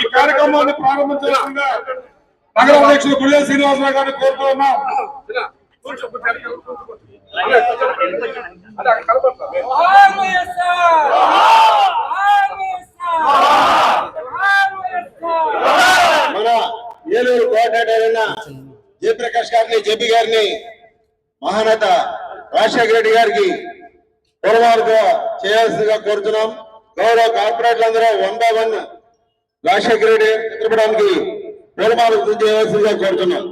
ఈ కార్యక్రమాన్ని ప్రారంభించాల్సిందిగా నగర అధ్యక్షుడు గుళ్ళే శ్రీనివాసరావు గారిని వైఎస్ఆర్ మన ఏలూరు కోఆర్డినేటర్ అయిన జయప్రకాష్ గారిని జేపీ గారిని మహానేత రాజశేఖర రెడ్డి గారికి పూర్వాలుగా చేయాల్సిందిగా కోరుతున్నాం. గౌరవ కార్పొరేట్లందరూ one by one Rajasekhara Reddy చిత్రపడానికి పూలమాలు చేయవలసిందిగా కోరుతున్నాం.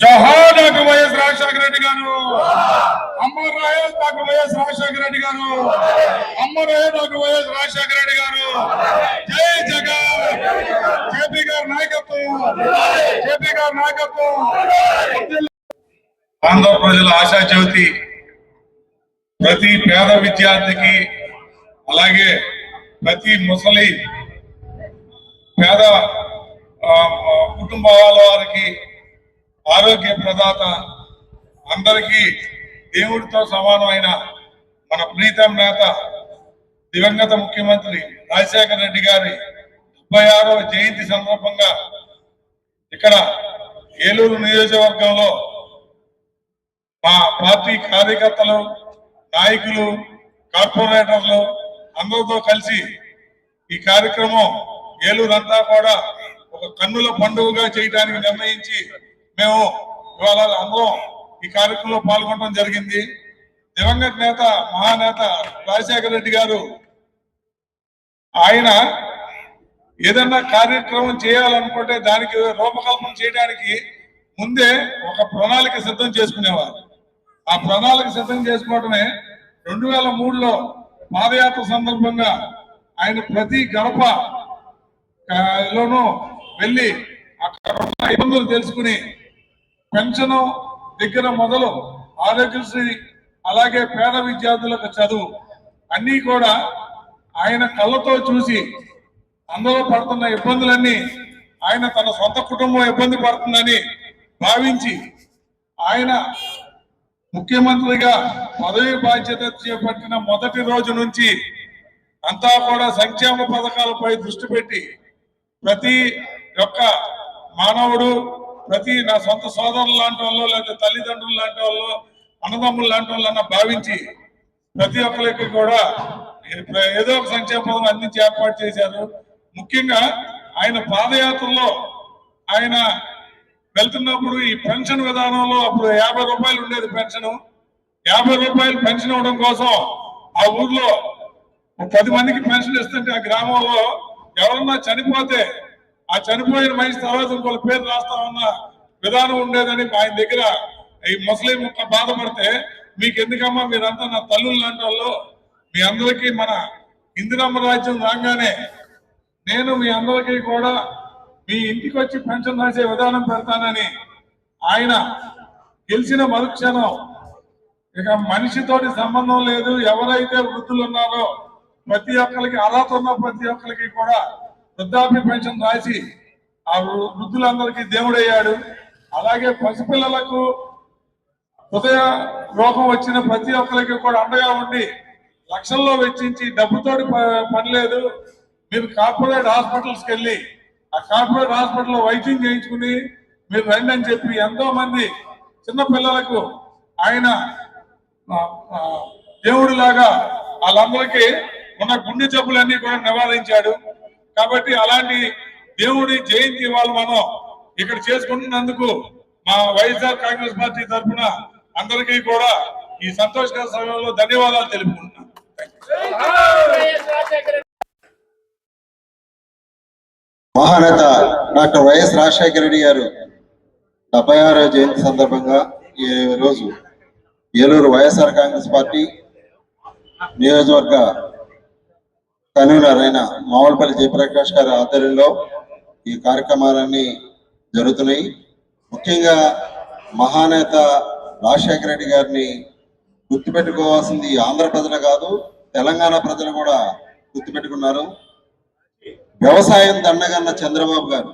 జోహార్ డాక్టర్ వైఎస్ రాజశేఖర రెడ్డి గారు. రాయల్ డాక్టర్ వైఎస్ రాజశేఖర రెడ్డి గారు. అమర్ రాయల్ డాక్టర్ వైఎస్ రాజశేఖర రెడ్డి గారు. జై జగన్. జేపీ గారి నాయకత్వం. జేపీ గారి నాయకత్వం. ఆంధ్ర ప్రజల ఆశా జ్యోతి ప్రతి పేద విద్యార్థికి అలాగే ప్రతి ముసలి పేద కుటుంబాల వారికి ఆరోగ్య ప్రదాత అందరికీ దేవుడితో సమానమైన మన ప్రీతం నేత దివంగత ముఖ్యమంత్రి రాజశేఖర రెడ్డి గారి ముప్పై ఆరవ జయంతి సందర్భంగా ఇక్కడ ఏలూరు నియోజకవర్గంలో మా పార్టీ కార్యకర్తలు నాయకులు కార్పొరేటర్లు అందరితో కలిసి ఈ కార్యక్రమం ఏలూరంతా కూడా ఒక కన్నుల పండుగగా చేయడానికి నిర్ణయించి మేము ఇవాళ అందరం ఈ కార్యక్రమంలో పాల్గొనడం జరిగింది. దివంగత నేత మహానేత రాజశేఖర రెడ్డి గారు ఆయన ఏదన్నా కార్యక్రమం చేయాలనుకుంటే దానికి రూపకల్పన చేయడానికి ముందే ఒక ప్రణాళిక సిద్ధం చేసుకునేవారు. ఆ ప్రణాళిక సిద్ధం చేసుకోవడమే రెండు వేల మూడులో పాదయాత్ర సందర్భంగా ఆయన ప్రతి గడప లోనూ వెళ్ళి అక్కడ ఉన్న ఇబ్బందులు తెలుసుకుని పెన్షన్ దగ్గర మొదలు ఆరోగ్యశ్రీ అలాగే పేద విద్యార్థులకు చదువు అన్నీ కూడా ఆయన కళ్ళతో చూసి అందులో పడుతున్న ఇబ్బందులన్నీ ఆయన తన సొంత కుటుంబం ఇబ్బంది పడుతుందని భావించి ఆయన ముఖ్యమంత్రిగా పదవి బాధ్యత చేపట్టిన మొదటి రోజు నుంచి అంతా కూడా సంక్షేమ పథకాలపై దృష్టి పెట్టి ప్రతి ఒక్క మానవుడు ప్రతి నా సొంత సోదరులు లాంటి వాళ్ళు లేదా తల్లిదండ్రులు లాంటి వాళ్ళు అన్నదమ్ములు లాంటి వాళ్ళన్న భావించి ప్రతి ఒక్కరికి కూడా ఏదో ఒక సంక్షేమ పథకం అందించి ఏర్పాటు చేశారు. ముఖ్యంగా ఆయన పాదయాత్రలో ఆయన వెళ్తున్నప్పుడు ఈ పెన్షన్ విధానంలో అప్పుడు యాభై రూపాయలు ఉండేది పెన్షన్. యాభై రూపాయలు పెన్షన్ ఇవ్వడం కోసం ఆ ఊర్లో ఒక పది మందికి పెన్షన్ ఇస్తుంటే ఆ గ్రామంలో ఎవరన్నా చనిపోతే ఆ చనిపోయిన మనిషి తర్వాత ఇంకొక పేరు రాస్తామన్న విధానం ఉండేదని ఆయన దగ్గర ఈ ముస్లిం బాధపడితే మీకు ఎందుకమ్మా మీరంతా నా తల్లులు లాంటి వాళ్ళు? మీ అందరికీ మన ఇందిరమ్మ రాజ్యం రాగానే నేను మీ అందరికీ కూడా మీ ఇంటికి వచ్చి పెన్షన్ రాసే విధానం పెడతానని ఆయన గెలిచిన మరుక్షణం ఇక మనిషితోటి సంబంధం లేదు. ఎవరైతే వృద్ధులు ఉన్నారో ప్రతి ఒక్కరికి అర్హత ఉన్న ప్రతి ఒక్కరికి కూడా వృద్ధాప్య పెన్షన్ రాసి ఆ వృ- వృద్ధులందరికీ దేవుడయ్యాడు. అలాగే పసిపిల్లలకు హృదయ రోగం వచ్చిన ప్రతి ఒక్కరికి కూడా అండగా ఉండి లక్షల్లో వెచ్చించి డబ్బుతోటి ప- పని లేదు మీరు కార్పొరేట్ హాస్పిటల్స్కి వెళ్ళి ఆ కార్పొరేట్ హాస్పిటల్లో వైద్యం చేయించుకుని మీరు రండి అని చెప్పి ఎంతో మంది చిన్నపిల్లలకు ఆయన దేవుడిలాగా వాళ్ళందరికీ ఉన్న గుండె జబ్బులన్నీ కూడా నివారించాడు. కాబట్టి అలాంటి దేవుడి జయంతి ఇవాళ మనం ఇక్కడ చేసుకుంటున్నందుకు మా వైఎస్ఆర్ కాంగ్రెస్ పార్టీ తరఫున అందరికీ కూడా ఈ సంతోషకర సమయంలో ధన్యవాదాలు తెలుపుకుంటున్నాను. మహానేత డాక్టర్ వైఎస్ రాజశేఖర రెడ్డి గారు డెబ్బై ఆరో జయంతి సందర్భంగా ఈ రోజు ఏలూరు వైఎస్ఆర్ కాంగ్రెస్ పార్టీ నియోజకవర్గ కన్వీనర్ అయిన మామూలుపల్లి జయప్రకాష్ గారి ఆధ్వర్యంలో ఈ కార్యక్రమాలన్నీ జరుగుతున్నాయి. ముఖ్యంగా మహానేత రాజశేఖర రెడ్డి గారిని గుర్తుపెట్టుకోవాల్సింది ఆంధ్ర ప్రజలు కాదు తెలంగాణ ప్రజలు కూడా గుర్తుపెట్టుకున్నారు. వ్యవసాయం దండగన్న చంద్రబాబు గారు.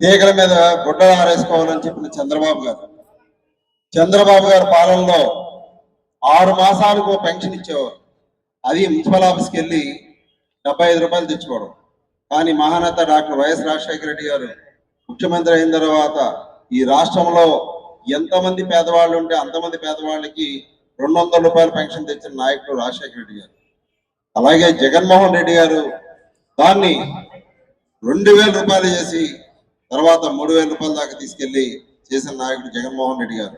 తీగల మీద గుడ్డలు ఆరేసుకోవాలని చెప్పిన చంద్రబాబు గారు. చంద్రబాబు గారి పాలనలో ఆరు మాసాలకు పెన్షన్ ఇచ్చేవారు. అది మున్సిపల్ ఆఫీస్కి వెళ్ళి డెబ్బై ఐదు రూపాయలు తెచ్చుకోవడం. కానీ మహానేత డాక్టర్ వైఎస్ రాజశేఖర రెడ్డి గారు ముఖ్యమంత్రి అయిన తర్వాత ఈ రాష్ట్రంలో ఎంతమంది పేదవాళ్ళు ఉంటే అంతమంది పేదవాళ్ళకి రెండు వందల రూపాయల పెన్షన్ తెచ్చిన నాయకుడు రాజశేఖర రెడ్డి గారు. అలాగే జగన్మోహన్ రెడ్డి గారు దాన్ని రెండు వేల రూపాయలు చేసి తర్వాత మూడు వేల రూపాయల దాకా తీసుకెళ్ళి చేసిన నాయకుడు జగన్మోహన్ రెడ్డి గారు.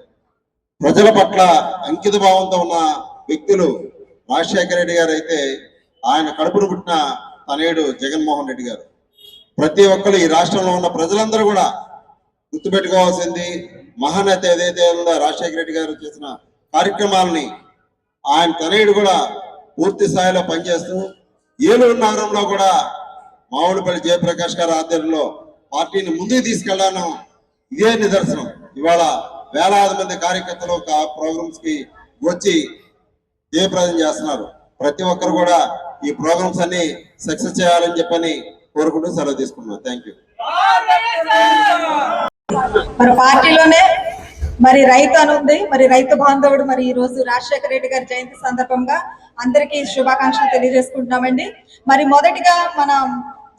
ప్రజల పట్ల అంకిత భావంతో ఉన్న వ్యక్తులు రాజశేఖర రెడ్డి గారు అయితే ఆయన కడుపును పుట్టిన తనయుడు జగన్మోహన్ రెడ్డి గారు. ప్రతి ఒక్కరు ఈ రాష్ట్రంలో ఉన్న ప్రజలందరూ కూడా గుర్తుపెట్టుకోవాల్సింది మహానేత ఏదైతే ఉందో రాజశేఖర రెడ్డి గారు చేసిన కార్యక్రమాలని ఆయన తనయుడు కూడా పూర్తి స్థాయిలో పనిచేస్తూ ఏలూరు నగరంలో కూడా మామిడిపల్లి జయప్రకాష్ గారి ఆధ్వర్యంలో పార్టీని ముందుకు తీసుకెళ్ళాను. ఇదే నిదర్శనం. ఇవాళ వేలాది మంది కార్యకర్తలు ప్రోగ్రామ్స్కి వచ్చి జయప్రదం చేస్తున్నారు. ప్రతి ఒక్కరు కూడా ఈ ప్రోగ్రామ్స్ అన్ని సక్సెస్ చేయాలని చెప్పని కోరుకుంటూ సెలవు తీసుకున్నాను థ్యాంక్ యూ మరి పార్టీలోనే మరి రైతు అని ఉంది మరి రైతు బాంధవుడు మరి ఈ రోజు రాజశేఖర రెడ్డి గారి జయంతి సందర్భంగా అందరికీ శుభాకాంక్షలు తెలియజేసుకుంటున్నామండి. మరి మొదటిగా మన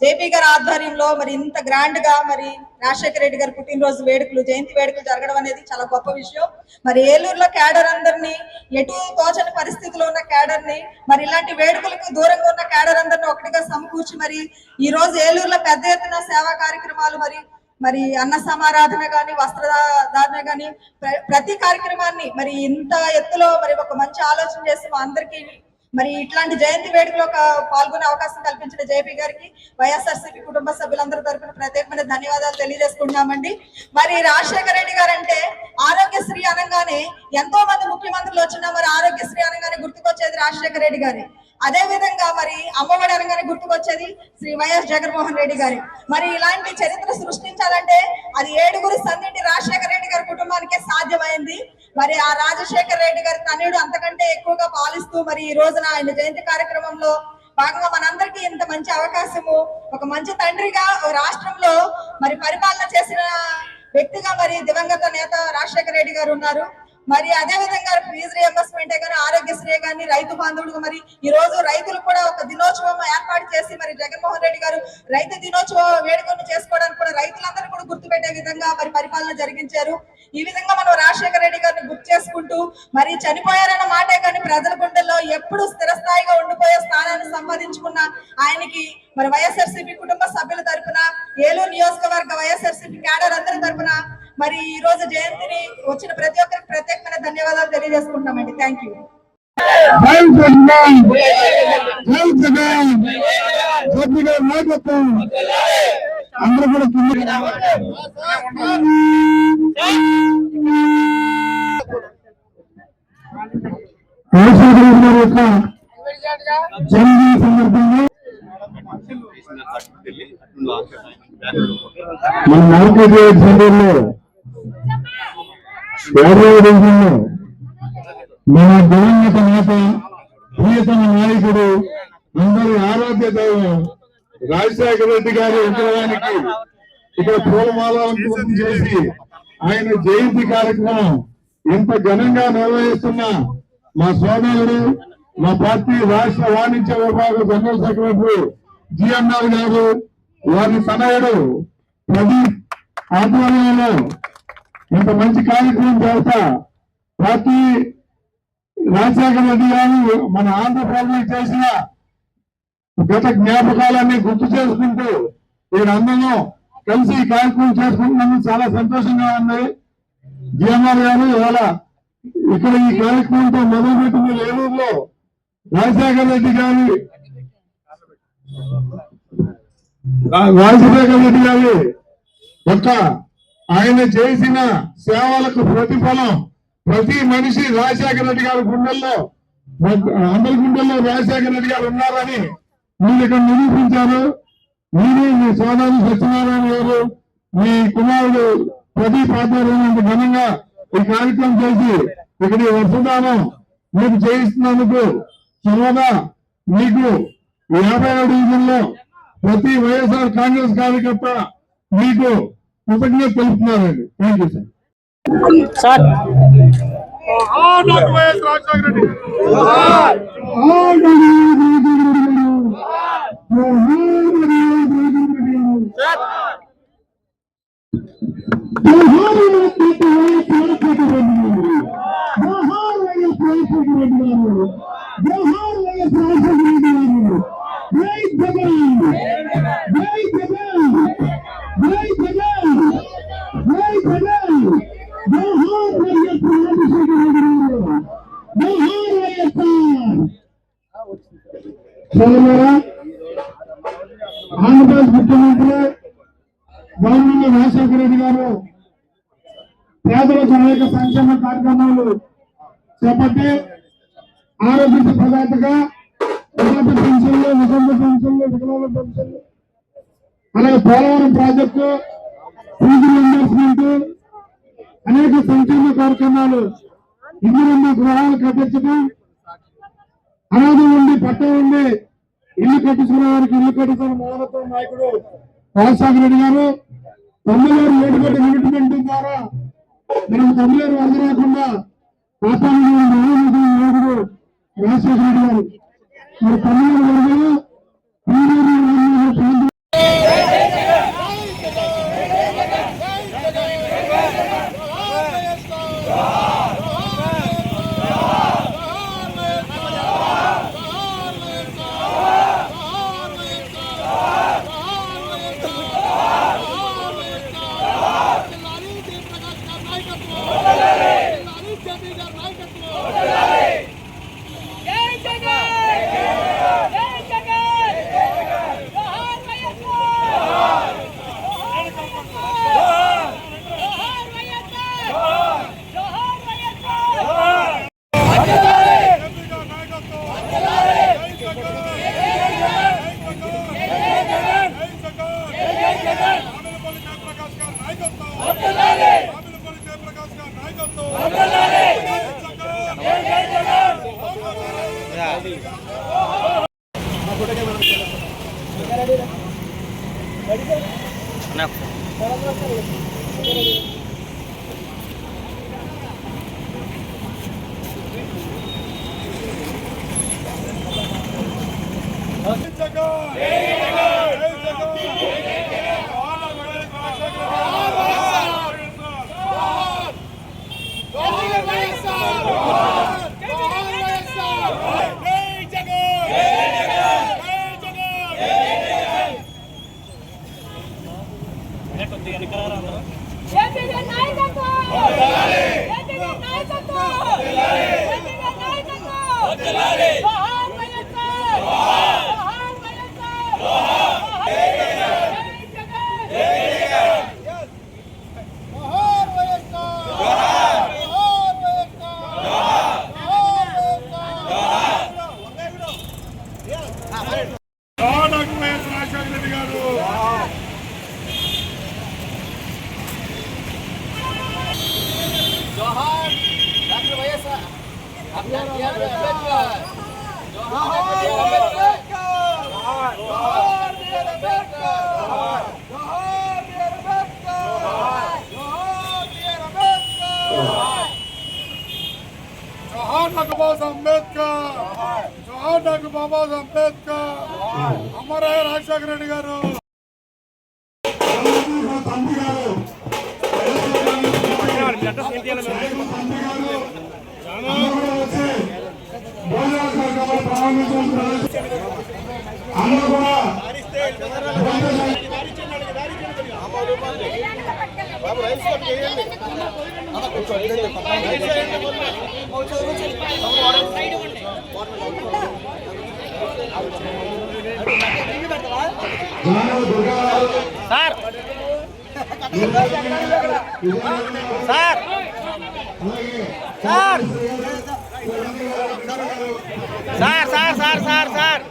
జేపీ గారి ఆధ్వర్యంలో మరి ఇంత గ్రాండ్గా మరి రాజశేఖర రెడ్డి గారి పుట్టినరోజు వేడుకలు జయంతి వేడుకలు జరగడం అనేది చాలా గొప్ప విషయం. మరి ఏలూరులో క్యాడర్ అందరినీ ఎటు తోచని పరిస్థితిలో ఉన్న క్యాడర్ని మరి ఇలాంటి వేడుకలకు దూరంగా ఉన్న క్యాడర్ అందరిని ఒకటిగా సమకూర్చి మరి ఈ రోజు ఏలూరులో పెద్ద ఎత్తున సేవా కార్యక్రమాలు మరి మరి అన్న సమారాధన గాని వస్త్రధారణ కానీ ప్రతి కార్యక్రమాన్ని మరి ఇంత ఎత్తులో మరి ఒక మంచి ఆలోచన చేసి మా అందరికీ మరి ఇట్లాంటి జయంతి వేడుకలో పాల్గొనే అవకాశం కల్పించిన జేపీ గారికి వైఎస్ఆర్సీపీ కుటుంబ సభ్యులందరి తరపున ప్రత్యేకమైన ధన్యవాదాలు తెలియజేసుకుంటున్నామండి. మరి రాజశేఖర రెడ్డి గారు అంటే ఆరోగ్యశ్రీ అనగానే ఎంతో మంది ముఖ్యమంత్రులు వచ్చినా మరి ఆరోగ్యశ్రీ అనగానే గుర్తుకొచ్చేది రాజశేఖర రెడ్డి గారి. అదే విధంగా మరి అమ్మఒడి అనగానే గుర్తుకొచ్చేది శ్రీ వైఎస్ జగన్మోహన్ రెడ్డి గారి. మరి ఇలాంటి చరిత్ర సృష్టించాలంటే అది ఏడుగురు సందింటి రాజశేఖర రెడ్డి గారి కుటుంబానికే సాధ్యమైంది. మరి ఆ రాజశేఖర రెడ్డి గారి తనయుడు అంతకంటే ఎక్కువగా పాలిస్తూ మరి ఈ రోజున ఆయన జయంతి కార్యక్రమంలో భాగంగా మనందరికీ ఇంత మంచి అవకాశము ఒక మంచి తండ్రిగా రాష్ట్రంలో మరి పరిపాలన చేసిన వ్యక్తిగా మరి దివంగత నేత రాజశేఖర రెడ్డి గారు ఉన్నారు. మరి అదే విధంగా ఫీజు రియంబర్స్మెంట్ కానీ ఆరోగ్యశ్రీ కానీ రైతు బాంధవుడు మరి ఈ రోజు రైతులు కూడా ఒక దినోత్సవం ఏర్పాటు చేసి మరి జగన్మోహన్ రెడ్డి గారు రైతు దినోత్సవ వేడుకను చేసుకోవడానికి కూడా రైతులందరూ కూడా గుర్తుపెట్టే విధంగా మరి పరిపాలన జరిగించారు. ఈ విధంగా మనం రాజశేఖర రెడ్డి గారిని గుర్తు చేసుకుంటూ మరి చనిపోయారన్న మాటే కానీ ప్రజల గుండెల్లో ఎప్పుడు స్థిరస్థాయిగా ఉండిపోయే స్థానాన్ని సంపాదించుకున్న ఆయనకి మరి వైఎస్ఆర్సీపీ కుటుంబ సభ్యుల తరపున ఏలూరు నియోజకవర్గ వైఎస్ఆర్సీపీ క్యాడర్ అందరి తరఫున మరి ఈ రోజు జయంతిని వచ్చిన ప్రతి ఒక్కరికి ప్రత్యేకమైన ధన్యవాదాలు తెలియజేసుకుంటామండి థ్యాంక్ యూ అందరూ కూడా కింద రాజశేఖర రెడ్డి గారి యొక్క జన్మదిన సందర్భంగా మన సెంటర్లో యాభై రోజుల్లో మన దివంగత నేత ప్రియతమ నాయకుడు అందరి ఆరాధ్య దైవం రాజశేఖర రెడ్డి గారి విగ్రహానికి ఇక్కడ పూలమాలను చేసి ఆయన జయంతి కార్యక్రమం ఇంత ఘనంగా నిర్వహిస్తున్న మా సోదరుడు మా పార్టీ రాష్ట్ర వాణిజ్య విభాగ జనరల్ సెక్రటరీ జిఎన్ఆర్ గారు వారి తనయుడు ప్రదీప్ ఆధ్వర్యంలో ఇంత మంచి కార్యక్రమం చేస్తా ప్రతి రాజశేఖర రెడ్డి గారు మన ఆంధ్రప్రదేశ్ చేసిన గత జ్ఞాపకాలన్నీ గుర్తు చేసుకుంటూ వీరందరూ కలిసి ఈ కార్యక్రమం చేసుకుంటున్నందుకు చాలా సంతోషంగా ఉంది. జిఎంఆర్ గారు ఇవాళ ఇక్కడ ఈ కార్యక్రమంతో మొదలుపెట్టిన ఏలూరులో రాజశేఖర రెడ్డి గారి రాజశేఖర రెడ్డి గారి యొక్క ఆయన చేసిన సేవలకు ప్రతిఫలం ప్రతి మనిషి రాజశేఖర రెడ్డి గారి గుండెల్లో అందరి గుండెల్లో రాజశేఖర రెడ్డి గారు ఉన్నారని మీరు ఇక్కడ నిరూపించారు మీరు మీ సోదరుడు సత్యనారాయణ గారు మీ కుమారుడు ప్రదీప్ ఆధ్వర్యంలో ఘనంగా ఈ కార్యక్రమం చేసి ఇక్కడ ఈ వర్షదానం మీకు చేయిస్తున్నందుకు సర్వదా మీకు యాభై ఏడు ప్రతి వైఎస్ఆర్ కాంగ్రెస్ కార్యకర్త మీకు కృతజ్ఞత తెలుపుతున్నానండి థ్యాంక్ యూ సార్ సార్ సోదరులారా ఆంధ్రప్రదేశ్ ముఖ్యమంత్రి గవర్నమెంట్ రాజశేఖర రెడ్డి గారు పేదలకు అనేక సంక్షేమ కార్యక్రమాలు చేపట్టి ఆరోగ్య ప్రదాతగా వికలాంగ పెన్షన్లు వికలాంగ పెన్షన్లు వికలాల పెన్షన్లు అలాగే పోలవరం ప్రాజెక్టు ఫీజు రియంబర్స్మెంట్ అనేక సంక్షేమ కార్యక్రమాలు ఇందిరమ్మ గృహాలు కట్టించడం అనాథ ఉండి పట్ట ఉండి ఇల్లు కట్టించుకున్న వారికి ఇల్లు కట్టించిన మానవత్వ నాయకుడు రాజశేఖర రెడ్డి గారు తొమ్మిది ఏడుగడ్డ రిమిట్మెంట్ ద్వారా మనం తమిళనాడు వరద రాకుండా కాపాడిన నాయకుడు నాయకుడు రాజశేఖర రెడ్డి గారు. మరి తమిళనాడు బాబా అంబేద్కర్. జోహార్ డాక్టర్ బాబా అంబేద్కర్. అమరయ్య రాజశేఖర రెడ్డి గారు. అందరూ కూడా sir. Sir. Sir. Sir sir sir sir sir.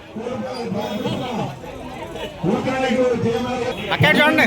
అక్కడ చూడండి.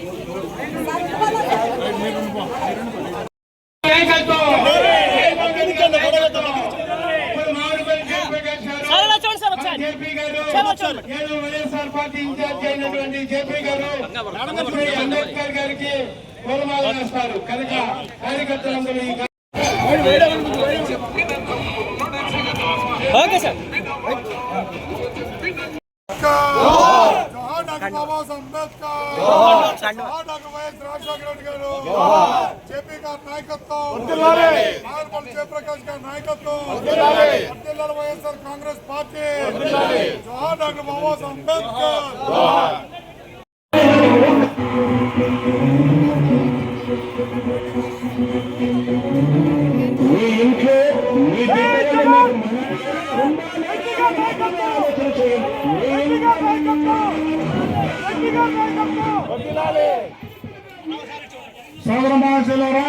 వైఎస్ఆర్ పార్టీ ఇన్ఛార్జ్ అయినటువంటి జేపీ గారు శ్రీ అంబేద్కర్ గారికి పూలమాల వేస్తారు కనుక కార్యకర్తలందరూ గారి నాయకత్వం నాగపల్లి జయప్రకాష్ గారి నాయకత్వం వర్ధిల్లాలి వైఎస్ఆర్ కాంగ్రెస్ పార్టీ జోహార్ డాక్టర్ బాబాసాహెబ్ అంబేద్కర్ సోదర మహాశయులారా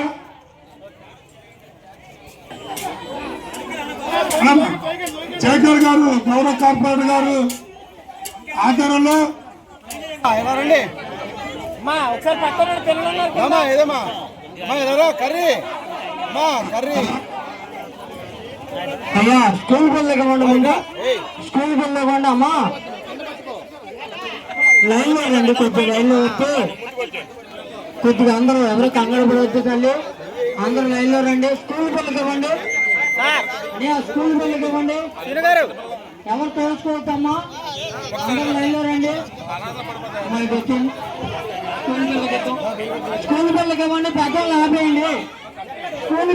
శేఖర్ గారు గౌరవ కార్పొరేటర్ గారు ఆధ్వర్యంలో కర్రీ మా కర్రీ? అమ్మా స్కూల్ పిల్లలు ఇవ్వండి స్కూల్ పిల్లలు ఇవ్వండి అమ్మా. లైన్లో రండి కొద్దిగా లైన్లో వస్తే కొద్దిగా అందరూ ఎవరు కంగారు పడవద్దు తల్లి. అందరూ లైన్లో రండి. స్కూల్ పిల్లలకి ఇవ్వండి. స్కూల్ పిల్లలకి ఇవ్వండి. ఎవరు తోసుకోవద్దమ్మా? అందరూ లైన్లో రండి. అమ్మా, వచ్చింది. స్కూల్ పిల్లలకి స్కూల్ పిల్లలకి ఇవ్వండి. పెద్దలు ఆపేయండి. స్కూల్